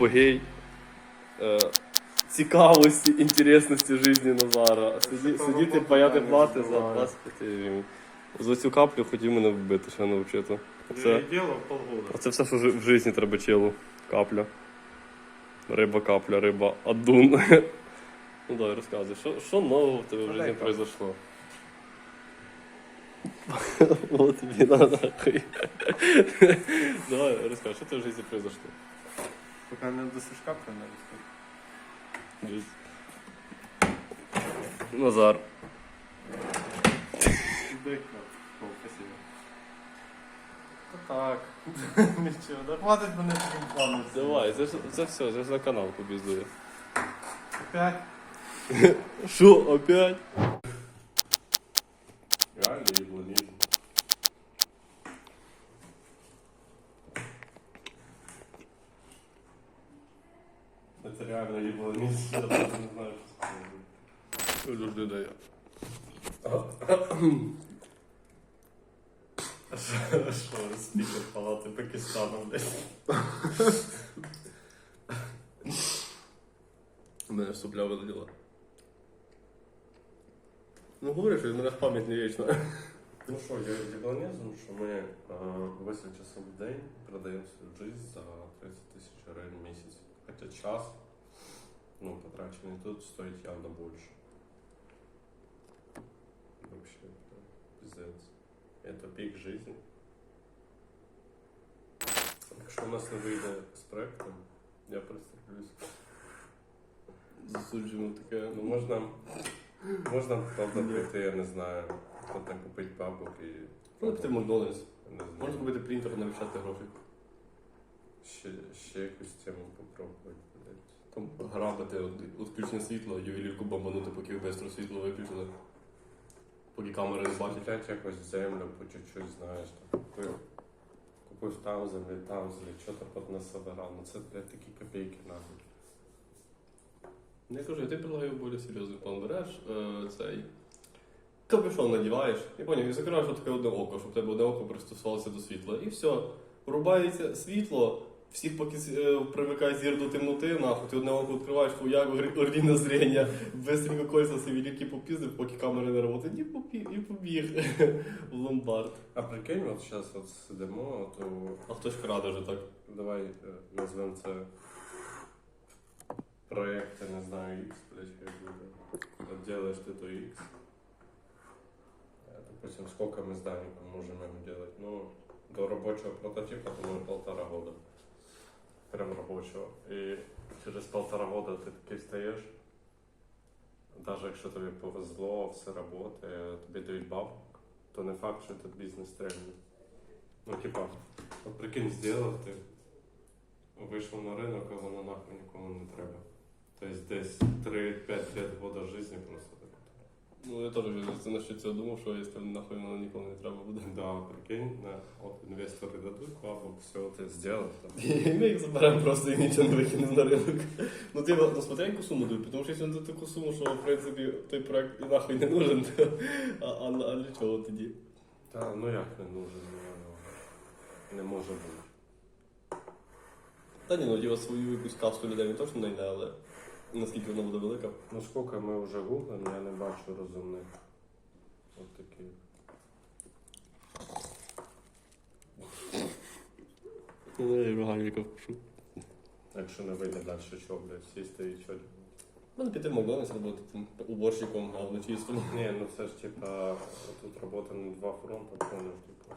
апогей е, цікавості, інтересності житті Назара. Сиді, сидіти паяти плати за 25 гривень. За цю каплю хотів мене вбити, ще навчити. Це, це все, що в житті треба челу. Капля. Риба капля, риба аддун. Ну давай розказуй, що, що нового в тебе в житті произошло? Вот тобі на нахуй. Давай, розкажи, що в тебе в житті произошло? Пока не до сушка принесу. Дивись. Назар. Спасибо. Так. Нічого, да хватить мене таким планом. Давай, це, це все, це ж на канал побіздує. Опять? Що, опять? Реально ебланизм Это реально ебланизм. Я даже не знаю, что сказать. Люди дає. Что, спикер палаты Пакистана, блядь. У мене сопля вилетіла. Ну говори, що в мене пам'ять не вічна. Ну что, я ебланизм, что мы э, 8 часов в день продаем свою жизнь за 30 тысяч гривен в месяц. Хотя час, ну, потраченный тут, стоит явно больше. Вообще, это пиздец. Это пик жизни. Якщо у нас не вийде з проектом, я приступлюсь. Засуджуємо таке. Ну можна, можна правда прийти, я не знаю, там купити бабок і. Ну, піти в Макдональдс. Не знаю. Можна купити принтер, навчати гроші. ще, ще якусь тему попробувати. блядь. Там грабити, от, відключення світла, ювелірку бомбанути, поки бистро світло виключили. Поки камери не бачать. Купляти якось землю по чуть-чуть, знаєш, там купив. Купив там землі, там землі, що то под насобирав. Ну це блядь, такі копійки нахуй. Я кажу, я тобі предлагаю більш серйозний план. Береш е, цей капюшон надіваєш, і поняв, і закриваєш таке одне око, щоб тебе одне око пристосувалося до світла. І все. Врубається світло, всіх поки е, привикає зір до темноти, нахуй, ти одне око відкриваєш, хуяк, ордінне зрення, быстренько кольця собі ліки попіздив, поки камери не працюють, і побіг, і побіг в ломбард. А прикинь, от зараз от сидимо, то А хтось краде вже так. давай е, назвемо це проект, я не знаю, X, блядь, як буде. От делаешь ты то X. Э, Допустим, сколько мы зданий можем ему делать? Ну, до рабочего прототипа, думаю, полтора года. Прям рабочего. И через полтора года ти такий стаєш. Навіть якщо тобі повезло, все працює, тобі дають бабок, то не факт, що этот бізнес стрельне. Ну, типа, от прикинь, зробив ти, вийшов на ринок, а воно нахуй нікому не треба. Тобто десь 3-5 лет года жизни просто так. Ну я теж вже насчет цього думав, що якщо нахуй воно нікому не треба буде. Да, прикинь, да, от інвестори дадуть бабок, все. Там. І ми їх заберемо просто і нічого не викинемо на ринок. Ну ти ну, смотри, яку суму дають, тому що якщо не таку суму, що в принципі той проект і нахуй не нужен, то а, а, а для чого тоді? Та ну як не нужен, ну, не може бути. Та ні, ну діва свою якусь касту людей він точно знайде, але наскільки вона буде велика. Ну скільки ми вже гуглимо, я не бачу розумних. От. Ну, я. Якщо не вийде далі, що, блядь, сісти і що. Мене піти в Макдональдс робити тим уборщиком, вночі. Ні, ну це ж типа тут робота на два фронти, понял, типа.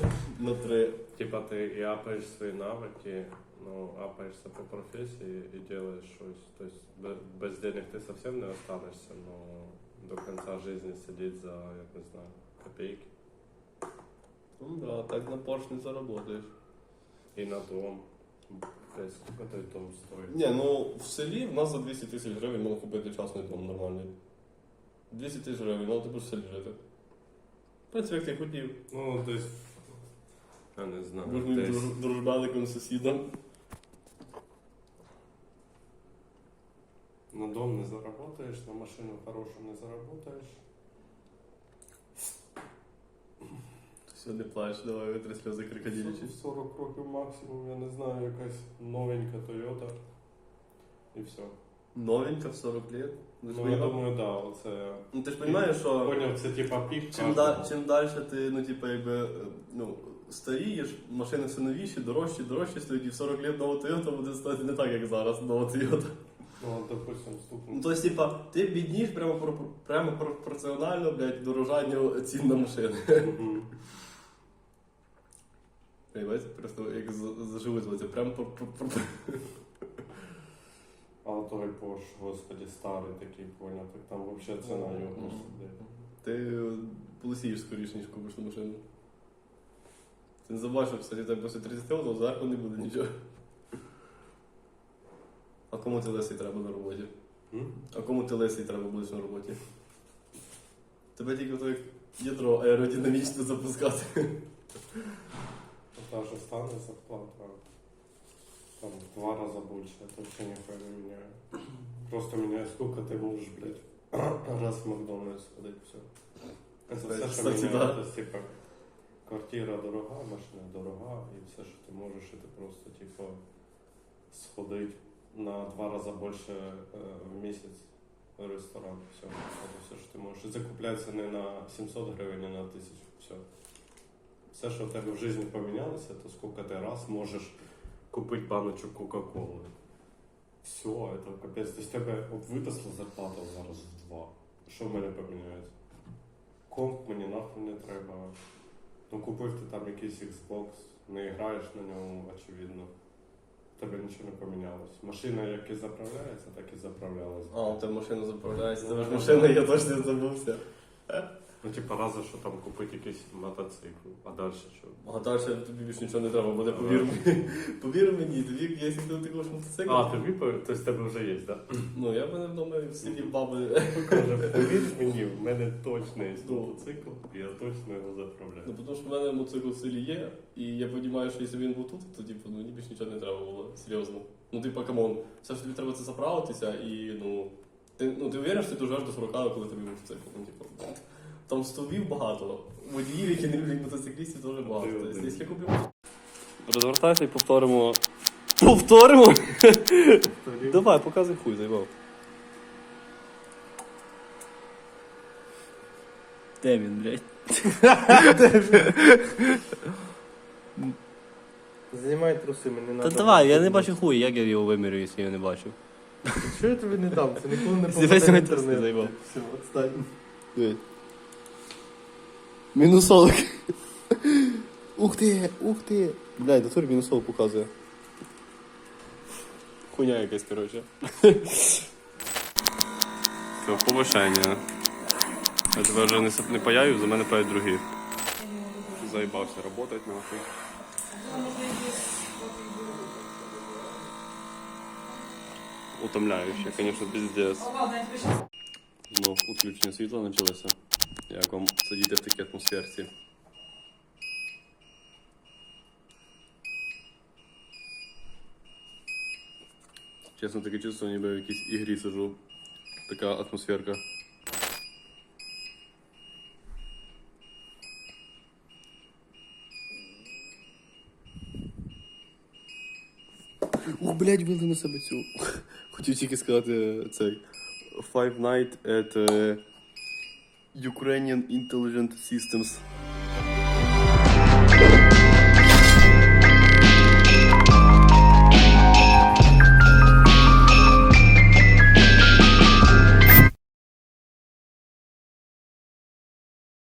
На три. Типа ти і апаєш свої навики, ну, апаєшся по професії і робиш щось. Тобто без, без денег ти зовсім не останешся, но до кінця життя сидіти за, я не знаю, копійки. Ну да, так на Порш не заработаєш. І на дом. Блядь, скільки той дом стоїть? Ні, ну в селі в нас за 200 тисяч гривень можна купити частний дом нормальний. 200 тисяч гривень, ну ти будеш в селі жити. В принципі, як ти хотів. Ну, десь. Я не знаю. Дружбаником сусідом. На дом не заработаєш, на машину хорошу не заработаєш. Все, не плач, давай витри сльози крокодилячі. 40 років максимум, я не знаю, якась новенька Toyota. І все. Новенька в 40 лет. Ну, Ну, я думаю, да, оце. ну ти ж розумієш, що Поняв, це типа пік. чим, да, чим далі ти, ну, типу, якби, е, ну, старієш, машини все новіші, дорожчі, дорожчі стоять, і в 40 лет нова Toyota буде стоїти не так, як зараз нова Toyota. Ну, допустим, Ну, то есть, типа, ти бідніш прямо, прямо пропорціонально, блядь, дорожанню цін на машини. Мгм. Понимаєте, просто як з- заживуть, прямо про- про- про- А той Porsche, господи, старий такий, поняв, так там взагалі ціна його просто, блядь. Ти е, полисієш скоріше, ніж купиш ту машину. Ти не що кстати, тебе після 30 років зверху не буде нічого А кому ти лисий треба на роботі? М? А кому ти лисий треба будеш на роботі? Тебе тільки той ядро аеродинамічно запускати. Та ж стане зарплата. Там в два раза больше, это вообще нихуя не меняет. Просто меняет, сколько ты можешь, блядь, раз в Макдональдс сходить, все. Это все, что Кстати, меняет, да. то есть, типа, квартира дорога, машина дорога, и все, что ты можешь, это просто, типа, сходить на два раза больше э, в месяц в ресторан, все. Это все, что ты можешь. И закупляться не на 700 гривен, а на 1000, все. Все, що в тебе в житті помінялося, то скільки ти раз можеш купити баночок Кока-Коли. Все, це капець. Тобто тебе от виросла зарплата зараз в два. Що в мене поміняється? Комп мені нахуй не треба. Ну купив ти там якийсь Xbox, не граєш на ньому, очевидно. Тебе нічого не помінялось. Машина як і заправляється, так і заправлялася. А, у тебе машина заправляється. Тебе ж машина, я точно забувся. Ну, типа, разу, що там купити якийсь мотоцикл, а далі що? А далі тобі більше нічого не треба буде, повір мені. Повір мені, тобі, якщо ти також мотоцикл. А, тобі тобто в тебе вже є, так? Ну, я в мене вдома в селі баби. Каже, повір мені, в мене точно є Ну. мотоцикл, і я точно його заправляю. Ну, тому що в мене мотоцикл в селі є, і я розумію, що якщо він був тут, то типу, ну, мені більше нічого не треба було. Серйозно. Ну, типу, камон, все ж тобі треба це заправитися, і ну. Ти, ну, ти уверен, що ти доживеш до 40, коли тобі мотоцикл. Ну, типу, там стовбів багато. Водіїв, які не люблять мотоциклістів, теж багато. Тобто, якщо купив... Розвертайся і повторимо. Повторимо? Давай, показуй хуй, займав. Де він, блядь? Знімай труси, мені Та давай, я не бачу хуй, як я його вимірю, якщо я не бачу. Що я тобі не дам? Це ніколи не Знімай, знімай труси, заїбав. Все, отстань. Мінусовик. Ух ти, ух ти. Блядь, дотур мінусовик показує. Хуйня якась, коротше. Все, повишення. Я тебе вже не, не паяю, за мене пають другі. Заїбався работать нахуй. Утомляюще, конечно, пиздец. Знов відключення світла почалося. Як вам сидіти в такій атмосферці? Чесно, таке чувство, ніби в якійсь ігрі сижу. Така атмосферка. Ух, блядь, вили на себе цю. Хотів тільки сказати цей. Five Night at uh, Ukrainian intelligent systems.